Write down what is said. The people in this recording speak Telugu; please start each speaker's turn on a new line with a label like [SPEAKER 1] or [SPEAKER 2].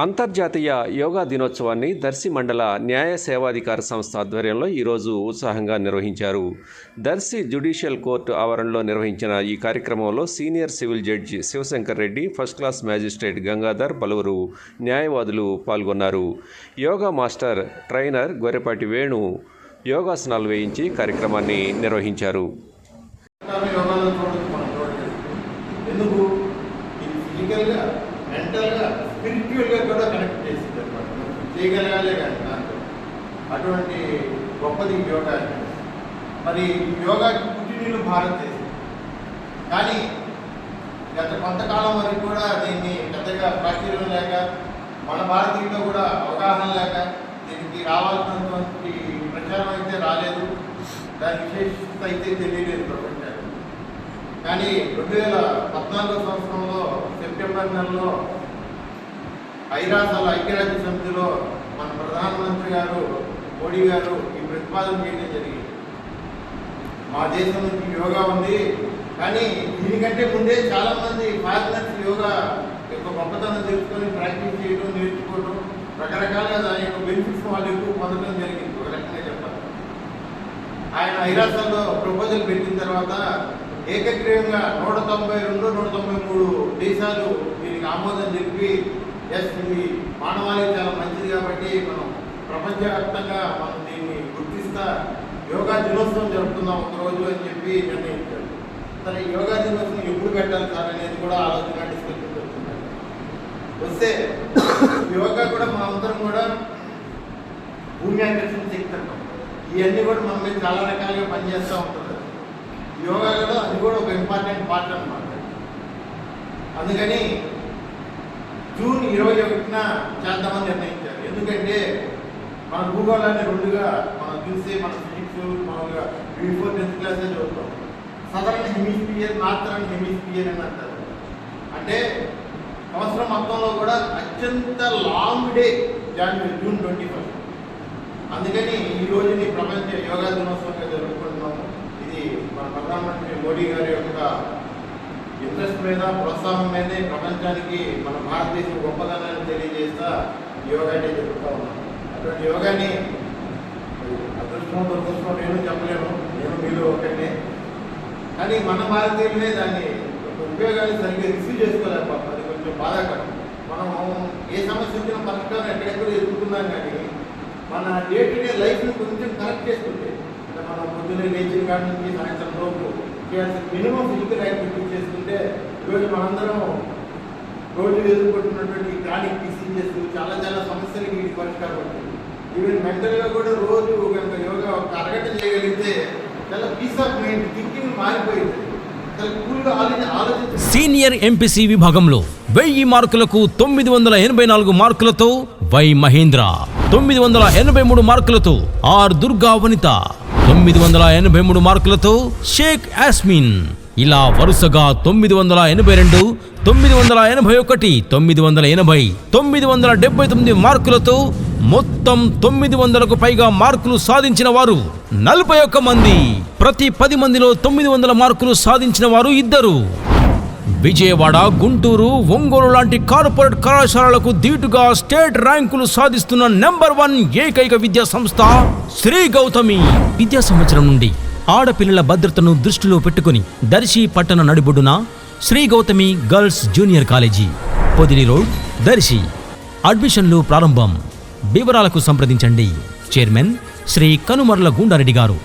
[SPEAKER 1] అంతర్జాతీయ యోగా దినోత్సవాన్ని దర్శి మండల న్యాయ సేవాధికార సంస్థ ఆధ్వర్యంలో ఈరోజు ఉత్సాహంగా నిర్వహించారు. దర్శి జ్యుడిషియల్ కోర్టు ఆవరణలో నిర్వహించిన ఈ కార్యక్రమంలో senior civil judge Shiva Shankar Reddy first class magistrate Gangadhar పలువురు న్యాయవాదులు పాల్గొన్నారు. యోగా మాస్టర్ ట్రైనర్ గొర్రెపాటి వేణు యోగాసనాలు వేయించి కార్యక్రమాన్ని నిర్వహించారు
[SPEAKER 2] కానీ యోగాలో చూడొచ్చు మనం చూడలేదు ఎందుకు ఇది ఫిజికల్గా మెంటల్గా స్పిరిచువల్గా కూడా కనెక్ట్ చేసింది అనమాట చేయగలగాలే కానీ దాంట్లో. అటువంటి గొప్పది యోగా మరి యోగా యోగాకి పుట్టినీళ్ళు భారతదేశం. కానీ గత కొంతకాలం వరకు కూడా దీన్ని పెద్దగా ప్రాచుర్యం లేక మన భారతీయుల్లో కూడా అవగాహన లేక దీనికి రావాల్సినటువంటి ప్రచారం అయితే రాలేదు. దాని విశేషత అయితే తెలియలేదు ప్రపంచానికి. కానీ రెండు వేల పద్నాలుగో సంవత్సరంలో సెప్టెంబర్ నెలలో ఐరాసాల ఐక్యరాజ్య సమితిలో మోడీ గారు ఈ ప్రతిపాదన చేయడం జరిగింది. మా దేశం నుంచి యోగా ఉంది కానీ దీనికంటే ముందే చాలామంది ఫారినర్స్ యోగా యొక్క గొప్పతనం తెలుసుకొని ప్రాక్టీస్ చేయడం నేర్చుకోవడం రకరకాలుగా దాని యొక్క బెనిఫిట్స్ వాళ్ళు ఎక్కువ పొందడం జరిగింది. ఒక రకంగా చెప్పాలి. ఆయన ఐరాసంలో ప్రపోజల్ పెట్టిన తర్వాత ఏకగ్రీవంగా నూట తొంభై రెండు నూట తొంభై మూడు దేశాలు దీనికి ఆమోదం చెప్పి ఎస్ ఇది మానవాళికి చాలా మంచిది కాబట్టి మనం ప్రపంచవ్యాప్తంగా మనం దీన్ని గుర్తిస్తా యోగా దినోత్సవం జరుపుకుందాం ఒకరోజు అని చెప్పి నిర్ణయించారు సరే యోగా దినోత్సవం ఎప్పుడు పెట్టాలి సార్ అనేది కూడా ఆలోచన డిస్కషన్ జరుగుతుంది వస్తే యోగా కూడా మన అందరం కూడా భూమి ఆకర్షణ శక్తి అంటాం ఇవన్నీ కూడా మన మీద చాలా రకాలుగా పనిచేస్తూ ఉంటుంది. యోగా కూడా అది కూడా ఒక ఇంపార్టెంట్ పార్ట్ అనమాట అందుకని జూన్ ఇరవై ఒకటిన చేద్దామని నిర్ణయించారు. ఎందుకంటే మన భూగోళాన్ని రెండుగా మనం చూస్తే మన ఫిజిక్స్ మామూలుగా బిఫోర్ టెన్త్ క్లాసే చదువుతాం? సదరన్ హెమిస్పియర్ నార్థరన్ హెమిస్పియర్ అని అంటారు. అంటే సంవత్సరం మొత్తంలో కూడా అత్యంత long day January June twenty first అందుకని ఈ రోజుని ప్రపంచ యోగా దినోత్సవంగా జరుపుకుంటున్నాము ఇది మన ప్రధానమంత్రి మోడీ గారి యొక్క ఇంట్రెస్ట్ మీద ప్రోత్సాహం మీద ప్రపంచానికి మన భారతదేశం గొప్పదనాన్ని తెలియజేస్తా యోగా డే జరుపుతా ఉన్నాం. అటువంటి యోగాని అదృష్టం దురదృష్టం నేను చెప్పలేను నేను మీరు ఒకటే కానీ మన భారతీయులనే దాన్ని ఉపయోగాన్ని సరిగ్గా రిసీవ్ చేసుకోలేకపోతాం అది కొంచెం బాధాకరం. మనం ఏ సమస్య వచ్చినా పరిష్కారం ఎక్కడెక్కడ ఎదుర్కొన్నాం కానీ మన డే టు డే లైఫ్ని కొంచెం కరెక్ట్ చేసుకుంటే అంటే మనం పొద్దున్నే లేచిన కాడి నుంచి సాయంత్రం లోపు చేయాల్సిన మినిమం ఫిజికల్ యాక్టివిటీ చేసుకుంటే ఈరోజు మనందరం రోజు ఎదుర్కొంటున్నటువంటి క్రానిక్ డిసీజెస్ చాలా చాలా సమస్యలకి పరిష్కారం ఈవెన్ మెంటల్గా కూడా రోజు కనుక యోగా ఒక అరగంట చేయగలిగితే చాలా పీస్ ఆఫ్ మైండ్ థింకింగ్ మారిపోయింది.
[SPEAKER 3] సీనియర్ ఎంపీసీ విభాగంలో వెయ్యి మార్కులకు తొమ్మిది వందల ఎనభై నాలుగు మార్కులతో వై మహేంద్ర తొమ్మిది వందల ఎనభై మూడు మార్కులతో ఆర్ దుర్గా వనిత తొమ్మిది వందల ఎనభై మూడు మార్కులతో షేక్ యాస్మిన్ ఇలా వరుసగా తొమ్మిది వందల ఎనభై రెండు తొమ్మిది వందల ఎనభై ఒకటి తొమ్మిది వందల ఎనభై తొమ్మిది వందల డెబ్బై తొమ్మిది మార్కులతో మొత్తం తొమ్మిది వందలకు పైగా మార్కులు సాధించిన వారు నలభై ఒక్క మంది. ప్రతి పది మందిలో తొమ్మిది వందల మార్కులు సాధించిన వారు ఇద్దరు. విజయవాడ గుంటూరు ఒంగోలు లాంటి కార్పొరేట్ కళాశాలలకు ధీటుగా స్టేట్ ర్యాంకులు సాధిస్తున్న నెంబర్ వన్ ఏకైక విద్యా సంస్థ శ్రీ గౌతమి. విద్యా సంవత్సరం నుండి ఆడపిల్లల భద్రతను దృష్టిలో పెట్టుకుని దర్శి పట్టణ నడిబొడ్డున Shri Gautami girls junior college. Podili road Darsi. అడ్మిషన్లు ప్రారంభం. వివరాలకు సంప్రదించండి. చైర్మన్ శ్రీ కనుమర్ల గుండారెడ్డి గారు.